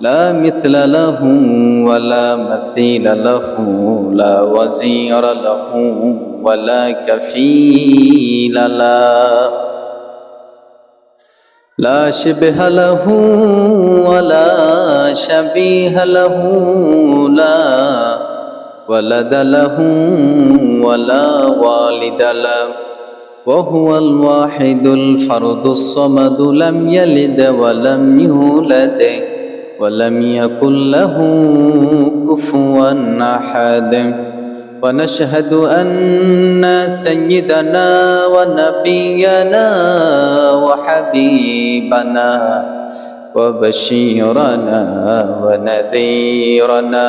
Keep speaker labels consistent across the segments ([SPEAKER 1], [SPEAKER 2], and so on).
[SPEAKER 1] لا مثل له ولا مثيل له لا وزير له ولا كفيل له لا شبه له ولا شبيه له لا ولد له ولا والد له وهو الواحد الفرد الصمد لم يلد ولم يولد ولم يكن له كفوا أحد. ونشهد أن سيدنا ونبينا وحبيبنا وبشيرنا ونذيرنا.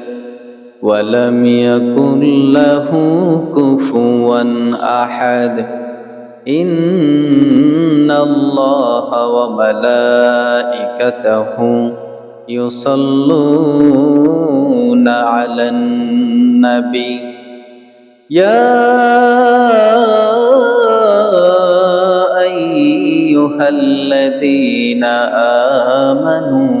[SPEAKER 1] ولم يكن له كفوا أحد. إن الله وملائكته يصلون على النبي. يا أيها الذين آمنوا